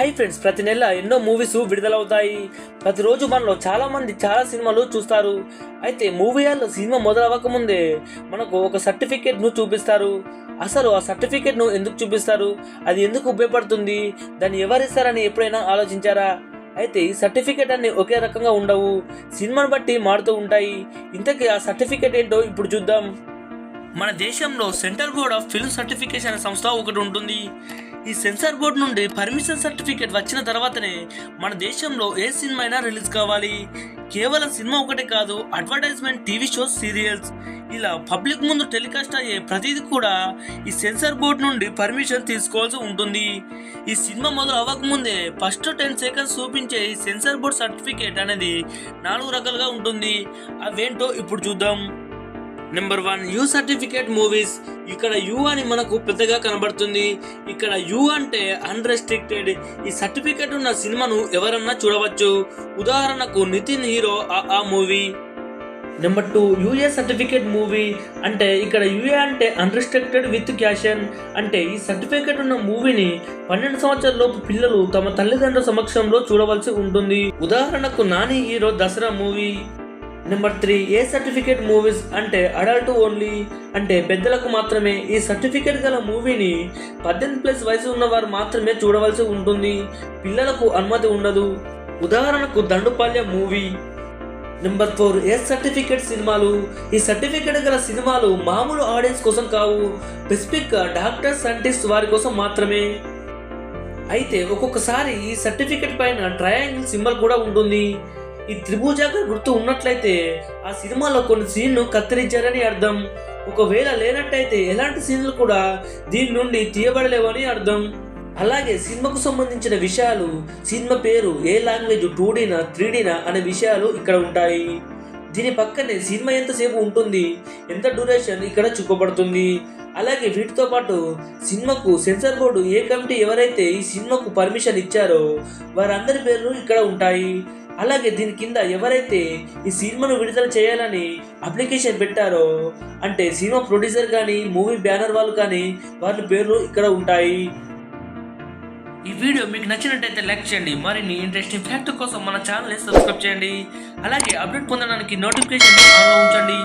Hi friends ప్రతి నెల ఎన్నో మూవీస్ విడుదలవుతాయి. ప్రతిరోజు మనలో చాలా మంది చాలా సినిమాలు చూస్తారు. అయితే మూవీ హాల్లో సినిమా మొదలవ్వకముందే మనకు ఒక సర్టిఫికేట్ను చూపిస్తారు. అసలు ఆ సర్టిఫికేట్ను ఎందుకు చూపిస్తారు? అది ఎందుకు ఉపయోగపడుతుంది? దాన్ని ఎవరిస్తారని ఎప్పుడైనా ఆలోచించారా? అయితే ఈ సర్టిఫికేట్ అన్ని ఒకే రకంగా ఉండవు. సినిమాను బట్టి మారుతూ ఉంటాయి. ఇంతకీ ఆ సర్టిఫికేట్ ఏంటో ఇప్పుడు చూద్దాం. మన దేశంలో central board of film certification సంస్థ ఒకటి ఉంటుంది. ఈ సెన్సార్ బోర్డ్ నుండి పర్మిషన్ సర్టిఫికేట్ వచ్చిన తర్వాతనే మన దేశంలో ఏ సినిమా అయినా రిలీజ్ కావాలి. కేవలం సినిమా ఒకటే కాదు అడ్వర్టైజ్మెంట్ టీవీ షోస్ సీరియల్స్. ఇలా పబ్లిక్ ముందు టెలికాస్ట్ అయ్యే ప్రతిదీ కూడా ఈ సెన్సార్ బోర్డ్ నుండి పర్మిషన్ తీసుకోవాల్సి ఉంటుంది. ఈ సినిమా మొదలు అవ్వకముందే ఫస్ట్ టెన్ సెకండ్స్ చూపించే ఈ సెన్సార్ బోర్డ్ సర్టిఫికేట్ అనేది నాలుగు రకాలుగా ఉంటుంది. అవేంటో ఇప్పుడు చూద్దాం. Number one U certificate movies. ఇక్కడ యు అని మనకు పెద్దగా కనబడుతుంది. ఇక్కడ యూ అంటే అన్రెస్ట్రిక్టెడ్ ఈ సర్టిఫికేట్ ఉన్న సినిమాను ఎవరన్నా చూడవచ్చు. ఉదాహరణకు నితిన్ హీరో ఆ- ఆ movie. Number two UA certificate movie అంటే ఇక్కడ యూఏ అంటే అన్రిస్ట్రిక్టెడ్ విత్ క్యాషన్ అంటే ఈ సర్టిఫికేట్ ఉన్న మూవీని పన్నెండు సంవత్సరాల లోపు పిల్లలు తమ తల్లిదండ్రుల సమక్షంలో చూడవలసి ఉంటుంది. ఉదాహరణకు Nani hero Dasara movie. Number three A certificate movies అంటే అడల్ట్ ఓన్లీ అంటే పెద్దలకు మాత్రమే ఈ సర్టిఫికేట్ గల మూవీని పద్దెనిమిది ప్లస్ వయసు ఉన్నవారు మాత్రమే చూడవలసి ఉంటుంది. పిల్లలకు అనుమతి ఉండదు. ఉదాహరణకు Dandupalya movie number four A certificate సినిమాలు? ఈ సర్టిఫికేట్ గల సినిమాలు మామూలు ఆడియన్స్ కోసం కావు. స్పెసిఫిక్గా డాక్టర్ సైంటిస్ట్ వారి కోసం మాత్రమే. అయితే ఒక్కొక్కసారి ఈ సర్టిఫికేట్ పైన ట్రయాంగిల్ సింబల్ కూడా ఉంటుంది. ఈ త్రిభుజాకార గుర్తు ఉన్నట్లయితే ఆ సినిమాలో కొన్ని సీన్లు కత్తిరించారని అర్థం. ఒకవేళ లేనట్టయితే ఎలాంటి సీన్లు కూడా దీని నుండి తీయబడలేవని అర్థం. అలాగే సినిమాకు సంబంధించిన విషయాలు సినిమా పేరు ఏ లాంగ్వేజ్ టూ డీనా త్రీ డీనా అనే విషయాలు ఇక్కడ ఉంటాయి. దీని పక్కనే సినిమా ఎంతసేపు ఉంటుంది ఎంత డ్యూరేషన్ ఇక్కడ చూపబడుతుంది. అలాగే వీటితో పాటు సినిమాకు సెన్సార్ బోర్డు ఏ కమిటీ ఎవరైతే ఈ సినిమాకు పర్మిషన్ ఇచ్చారో వారందరి పేర్లు ఇక్కడ ఉంటాయి. అలాగే దీని కింద ఎవరైతే ఈ సినిమాను విడుదల చేయాలని అప్లికేషన్ పెట్టారో అంటే సినిమా ప్రొడ్యూసర్ కానీ మూవీ బ్యానర్ వాళ్ళు కానీ వారి పేర్లు ఇక్కడ ఉంటాయి. ఈ వీడియో మీకు నచ్చినట్టయితే లైక్ చేయండి. మరిన్ని ఇంట్రెస్టింగ్ ఫ్యాక్ట్ కోసం మన ఛానల్ని సబ్స్క్రైబ్ చేయండి. అలాగే అప్డేట్ పొందడానికి నోటిఫికేషన్ ఆన్లో ఉంచండి.